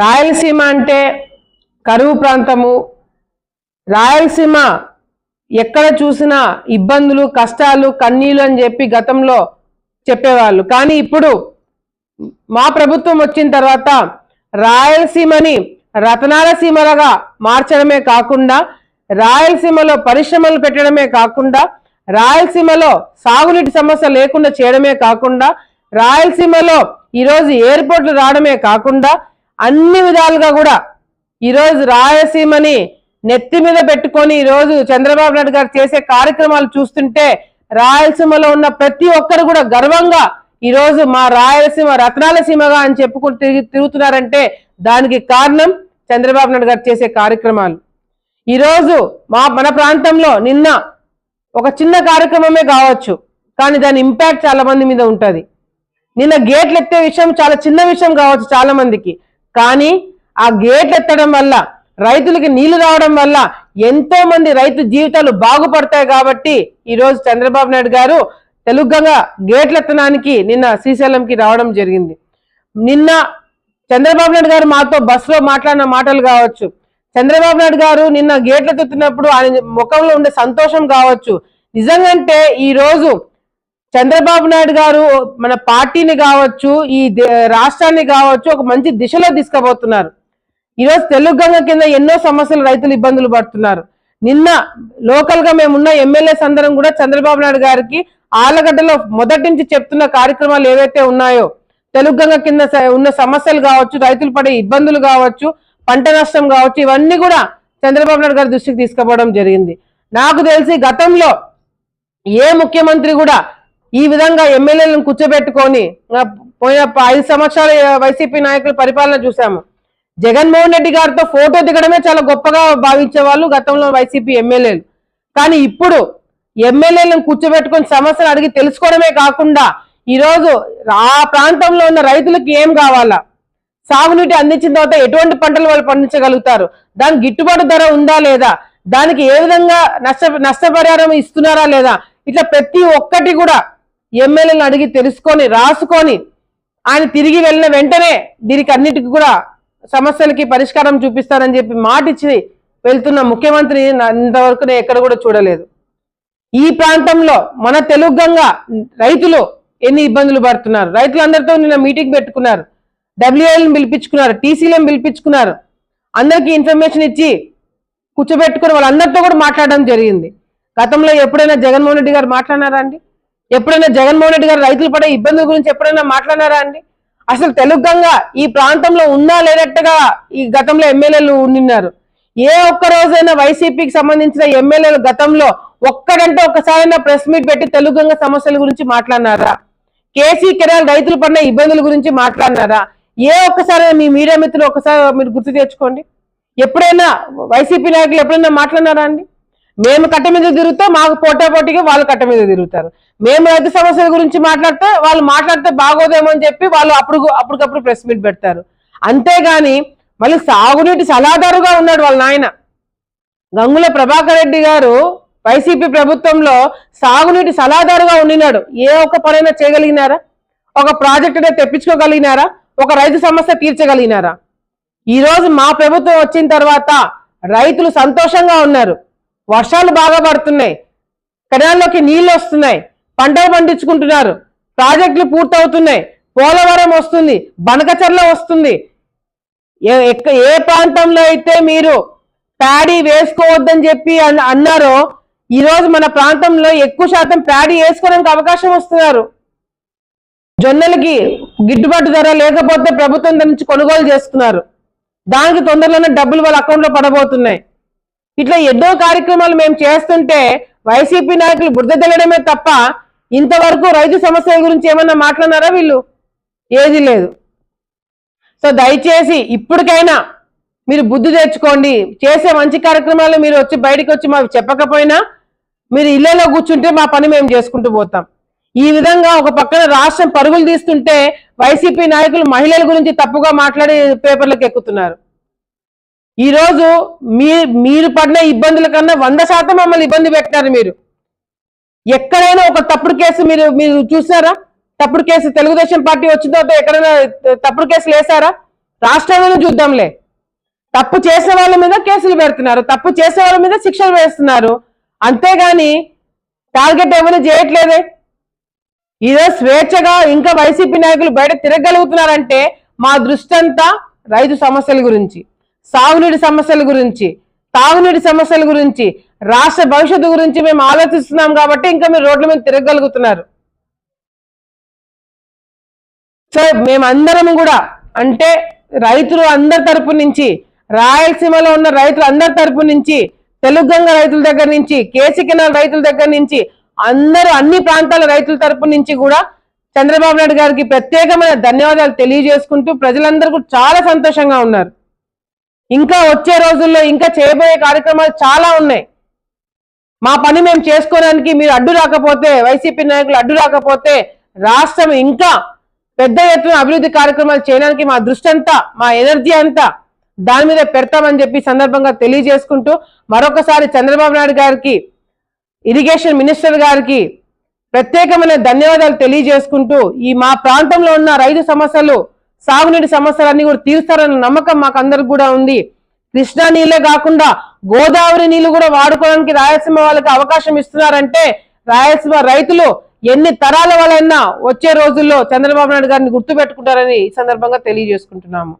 రాయలసీమ అంటే కరువు ప్రాంతము. రాయలసీమ ఎక్కడ చూసినా ఇబ్బందులు కష్టాలు కన్నీళ్ళు అని చెప్పి గతంలో చెప్పేవాళ్ళు. కానీ ఇప్పుడు మా ప్రభుత్వం వచ్చిన తర్వాత రాయలసీమని రతనాల సీమలుగా మార్చడమే కాకుండా రాయలసీమలో పరిశ్రమలు పెట్టడమే కాకుండా రాయలసీమలో సాగునీటి సమస్య లేకుండా చేయడమే కాకుండా రాయలసీమలో ఈరోజు ఎయిర్పోర్ట్లు రావడమే కాకుండా అన్ని విధాలుగా కూడా ఈరోజు రాయలసీమని నెత్తి మీద పెట్టుకొని ఈరోజు చంద్రబాబు నాయుడు గారు చేసే కార్యక్రమాలు చూస్తుంటే రాయలసీమలో ఉన్న ప్రతి ఒక్కరు కూడా గర్వంగా ఈరోజు మా రాయలసీమ రత్నాల సీమగా అని చెప్పుకుంటూ తిరిగి తిరుగుతున్నారంటే దానికి కారణం చంద్రబాబు నాయుడు గారు చేసే కార్యక్రమాలు. ఈరోజు మా మన ప్రాంతంలో నిన్న ఒక చిన్న కార్యక్రమమే కావచ్చు కానీ దాని ఇంపాక్ట్ చాలా మంది మీద ఉంటుంది. నిన్న గేట్లు ఎత్తే విషయం చాలా చిన్న విషయం కావచ్చు చాలా మందికి. కానీ ఆ గేట్లు ఎత్తడం వల్ల రైతులకి నీళ్ళు రావడం వల్ల ఎంతో మంది రైతు జీవితాలు బాగుపడతాయి కాబట్టి ఈరోజు చంద్రబాబు నాయుడు గారు తెలుగుగా గేట్లు ఎత్తడానికి నిన్న శ్రీశైలంకి రావడం జరిగింది. నిన్న చంద్రబాబు నాయుడు గారు మాతో బస్సులో మాట్లాడిన మాటలు కావచ్చు. చంద్రబాబు నాయుడు గారు నిన్న గేట్లు ఎత్తుతున్నప్పుడు ఆయన ముఖంలో ఉండే సంతోషం కావచ్చు. నిజంగంటే ఈ రోజు చంద్రబాబు నాయుడు గారు మన పార్టీని కావచ్చు ఈ దే- రాష్ట్రాన్ని కావచ్చు ఒక మంచి దిశలో తీసుకుపోతున్నారు. ఈరోజు తెలుగు గంగ కింద ఎన్నో సమస్యలు రైతులు ఇబ్బందులు పడుతున్నారు. నిన్న లోకల్గా మేమున్న ఎమ్మెల్యేస్ అందరం కూడా చంద్రబాబు నాయుడు గారికి ఆలగడ్డలో మొదటి నుంచి చెప్తున్న కార్యక్రమాలు ఏవైతే ఉన్నాయో తెలుగు గంగ కింద ఉన్న సమస్యలు కావచ్చు రైతులు పడే ఇబ్బందులు కావచ్చు పంట నష్టం కావచ్చు ఇవన్నీ కూడా చంద్రబాబు నాయుడు గారి దృష్టికి తీసుకుపోవడం జరిగింది. నాకు తెలిసి గతంలో ఏ ముఖ్యమంత్రి కూడా ఈ విధంగా ఎమ్మెల్యేలను కూర్చోబెట్టుకొని పోయిన ప- ఐదు సంవత్సరాల వైసీపీ నాయకుల పరిపాలన చూసాము. జగన్మోహన్ రెడ్డి గారితో ఫోటో దిగడమే చాలా గొప్పగా భావించే వాళ్ళు గతంలో వైసీపీ ఎమ్మెల్యేలు. కానీ ఇప్పుడు ఎమ్మెల్యేలను కూర్చోబెట్టుకొని సమస్యలు అడిగి తెలుసుకోవడమే కాకుండా ఈరోజు ఆ ప్రాంతంలో ఉన్న రైతులకు ఏం కావాలా? సాగునీటి అందించిన తర్వాత ఎటువంటి పంటలు వాళ్ళు పండించగలుగుతారు? దానికి గిట్టుబాటు ధర ఉందా లేదా? దానికి ఏ విధంగా నష్ట నష్టపరిహారం ఇస్తున్నారా లేదా? ఇట్లా ప్రతి ఒక్కటి కూడా ఎమ్మెల్యేలను అడిగి తెలుసుకొని రాసుకొని ఆయన తిరిగి వెళ్ళిన వెంటనే దీనికి అన్నిటికీ కూడా సమస్యలకి పరిష్కారం చూపిస్తారని చెప్పి మాట ఇచ్చి వెళ్తున్న ముఖ్యమంత్రి ఇంతవరకు నేను ఎక్కడ కూడా చూడలేదు. ఈ ప్రాంతంలో మన తెలుగు గంగ రైతులు ఎన్ని ఇబ్బందులు పడుతున్నారు? రైతులందరితో నిన్న మీటింగ్ పెట్టుకున్నారు. డబ్ల్యూఎల్ని పిలిపించుకున్నారు టీసీలను పిలిపించుకున్నారు. అందరికీ ఇన్ఫర్మేషన్ ఇచ్చి కూర్చోబెట్టుకుని వాళ్ళందరితో కూడా మాట్లాడడం జరిగింది. గతంలో ఎప్పుడైనా జగన్మోహన్ రెడ్డి గారు మాట్లాడినారా అండి? ఎప్పుడైనా జగన్మోహన్ రెడ్డి గారు రైతులు పడే ఇబ్బందుల గురించి ఎప్పుడైనా మాట్లాడారా అండి? అసలు తెలుగంగా ఈ ప్రాంతంలో ఉందా లేనట్టుగా ఈ గతంలో ఎమ్మెల్యేలు ఉండిన్నారు ఏ ఒక్క రోజైనా వైసీపీకి సంబంధించిన ఎమ్మెల్యేలు గతంలో ఒక్కడంటే ఒక్కసారైనా ప్రెస్ మీట్ పెట్టి తెలుగంగా సమస్యల గురించి మాట్లాడినారా? కేసీ కెనాల్ రైతులు పడిన ఇబ్బందుల గురించి మాట్లాడినారా? ఏ ఒక్కసారి మీ మీడియా మిత్రులు ఒక్కసారి మీరు గుర్తు తెచ్చుకోండి. ఎప్పుడైనా వైసీపీ నాయకులు ఎప్పుడైనా మాట్లాడినారా అండి? మేము కట్ట మీద తిరుగుతాం మాకు పోటా పోటీగా వాళ్ళు కట్ట మీద తిరుగుతారు. మేము రైతు సమస్యల గురించి మాట్లాడితే వాళ్ళు మాట్లాడితే బాగోదేమో అని చెప్పి వాళ్ళు అప్పుడు అప్పటికప్పుడు ప్రెస్ మీట్ పెడతారు. అంతేగాని మళ్ళీ సాగునీటి సలహాదారుగా ఉన్నాడు వాళ్ళ నాయన. గంగుల ప్రభాకర్ రెడ్డి గారు వైసీపీ ప్రభుత్వంలో సాగునీటి సలహాదారుగా ఉండినాడు. ఏ ఒక్క పనైనా చేయగలిగినారా? ఒక ప్రాజెక్టునే తెప్పించుకోగలిగినారా? ఒక రైతు సమస్య తీర్చగలిగినారా? ఈరోజు మా ప్రభుత్వం వచ్చిన తర్వాత రైతులు సంతోషంగా ఉన్నారు. వర్షాలు బాగా పడుతున్నాయి. కెనాల్లోకి నీళ్ళు వస్తున్నాయి. పంటలు పండించుకుంటున్నారు. ప్రాజెక్టులు పూర్తవుతున్నాయి. పోలవరం వస్తుంది. బనకచర్ల వస్తుంది. ఏ- ప్రాంతంలో అయితే మీరు ప్యాడీ వేసుకోవద్దని చెప్పి అన్- అన్నారో ఈరోజు మన ప్రాంతంలో ఎక్కువ శాతం ప్యాడీ వేసుకోవడానికి అవకాశం వస్తున్నారు. జొన్నలకి గిట్టుబాటు ధర లేకపోతే ప్రభుత్వం నుంచి కొనుగోలు చేస్తున్నారు దానికి తొందరలోనే డబ్బులు వాళ్ళ అకౌంట్లో పడబోతున్నాయి. ఇట్లా ఎన్నో కార్యక్రమాలు మేము చేస్తుంటే వైసీపీ నాయకులు బురద తెల్లడమే తప్ప ఇంతవరకు రైతు సమస్యల గురించి ఏమన్నా మాట్లాడినారా వీళ్ళు? ఏది లేదు. సో దయచేసి ఇప్పటికైనా మీరు బుద్ధి తెచ్చుకోండి. చేసే మంచి కార్యక్రమాలు మీరు వచ్చి బయటకు వచ్చి మాకు చెప్పకపోయినా మీరు ఇళ్ళలో కూర్చుంటే మా పని మేము చేసుకుంటూ పోతాం. ఈ విధంగా ఒక పక్కన రాష్ట్రం పరుగులు తీస్తుంటే వైసీపీ నాయకులు మహిళల గురించి తప్పుగా మాట్లాడి పేపర్లకు ఎక్కుతున్నారు. ఈరోజు మీ మీరు పడిన ఇబ్బందుల కన్నా వంద శాతం మమ్మల్ని ఇబ్బంది పెట్టారు మీరు. ఎక్కడైనా ఒక తప్పుడు కేసు మీరు మీరు చూసారా తప్పుడు కేసు తెలుగుదేశం పార్టీ వచ్చిన తర్వాత ఎక్కడైనా తప్పుడు కేసులు వేసారా రాష్ట్రంలో చూద్దాంలే. తప్పు చేసే వాళ్ళ మీద కేసులు పెడుతున్నారు. తప్పు చేసే వాళ్ళ మీద శిక్షలు వేస్తున్నారు. అంతేగాని టార్గెట్ ఏమైనా చేయట్లేదే? ఇదో స్వేచ్ఛగా ఇంకా వైసీపీ నాయకులు బయట తిరగలుగుతున్నారంటే మా దృష్టి అంతా రైతు సమస్యల గురించి. సాగునీటి సమస్యల గురించి తాగునీటి సమస్యల గురించి రాష్ట్ర భవిష్యత్తు గురించి మేము ఆలోచిస్తున్నాం కాబట్టి ఇంకా మీరు రోడ్ల మీద తిరగలుగుతున్నారు సో మేమందరం కూడా అంటే రైతులు అందరి తరపు నుంచి రాయలసీమలో ఉన్న రైతులు అందరి తరపు నుంచి తెలుగుగంగ రైతుల దగ్గర నుంచి కేసీ కెనాల్ రైతుల దగ్గర నుంచి అందరూ అన్ని ప్రాంతాల రైతుల తరపు నుంచి కూడా చంద్రబాబు నాయుడు గారికి ప్రత్యేకమైన ధన్యవాదాలు తెలియజేసుకుంటూ ప్రజలందరూ చాలా సంతోషంగా ఉన్నారు. ఇంకా వచ్చే రోజుల్లో ఇంకా చేయబోయే కార్యక్రమాలు చాలా ఉన్నాయి. మా పని మేము చేసుకోవడానికి మీరు అడ్డు రాకపోతే వైసీపీ నాయకులు అడ్డు రాకపోతే రాష్ట్రం ఇంకా పెద్ద ఎత్తున అభివృద్ధి కార్యక్రమాలు చేయడానికి మా దృష్టి అంతా మా ఎనర్జీ అంతా దాని మీద పెడతామని చెప్పి సందర్భంగా తెలియజేసుకుంటూ మరొకసారి చంద్రబాబు నాయుడు గారికి ఇరిగేషన్ మినిస్టర్ గారికి ప్రత్యేకమైన ధన్యవాదాలు తెలియజేసుకుంటూ ఈ మా ప్రాంతంలో ఉన్న రైతు సమస్యలు సాగునీటి సమస్యలన్నీ కూడా తీరుస్తారన్న నమ్మకం మాకు అందరికి కూడా ఉంది. కృష్ణా నీళ్ళే కాకుండా గోదావరి నీళ్ళు కూడా వాడుకోవడానికి రాయలసీమ వాళ్ళకి అవకాశం ఇస్తున్నారంటే రాయలసీమ రైతులు ఎన్ని తరాల వాళ్ళైనా వచ్చే రోజుల్లో చంద్రబాబు నాయుడు గారిని గుర్తు పెట్టుకుంటారని ఈ సందర్భంగా తెలియజేసుకుంటున్నాము.